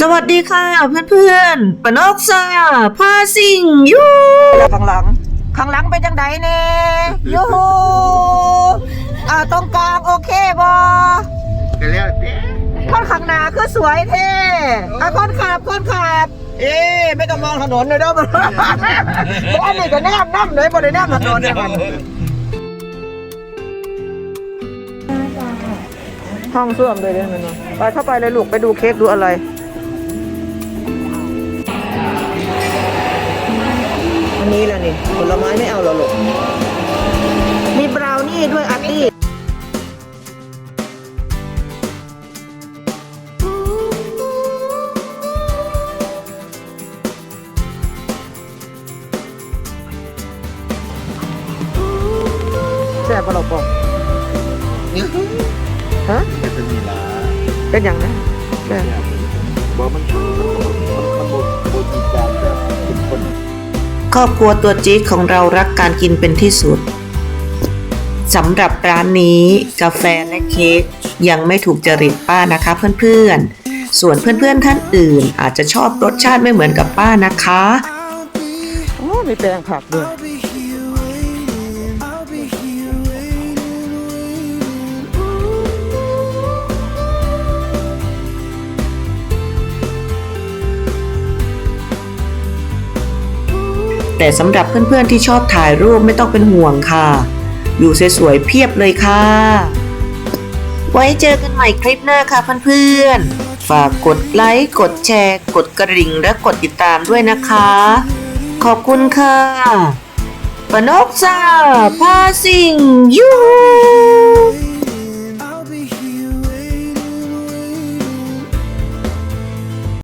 สวัสดีค่ะเพื่อนๆปนกซาพาสิงยูข้างหลัง ข้างหลังเป็นจังไดเน่ยูฮูอ่าตรงกลางโอเคบอก็แล้วแต่คนข้างหน้าคือสวยเท่อะคนขับคนขับ เอ๊ะไม่ต้องมองถนนเลยเด้อมันอันนี้ก็แนบน้ำเลยบ่ได้แนบถนนเนี่ยมันห้องส้วมเลยเนี่ยมันไปเข้าไปเลยลูกไปดูเค้กดูอะไร อันนี้แหละนี่ผลไม้ไม่เอาหรอลูกมีบราวนี่ด้วยอาร์ตี้แซ่บปะเราปองฮะก็จะมีละเป็นอย่างนั้นแซ่บบอกมันมันมันมัน ครอบครัวตัวจี๊ดของเรารักการกินเป็นที่สุดสำหรับร้านนี้กาแฟและเค้กยังไม่ถูกจริตป้านะคะเพื่อนๆ ส่วนเพื่อนๆท่านอื่น อาจจะชอบรสชาติไม่เหมือนกับป้านะคะ โอ้ มีแปลงผักด้วย แต่สำหรับเพื่อนๆที่ชอบถ่ายรูปไม่ต้องเป็นห่วงค่ะอยู่สวยๆเพียบเลยค่ะ ไว้เจอกันใหม่คลิปหน้าค่ะเพื่อนๆ ฝากกดไลค์ กดแชร์ กดกระดิ่ง และกดติดตามด้วยนะคะ ขอบคุณค่ะปนกซาพาสิงยูฮู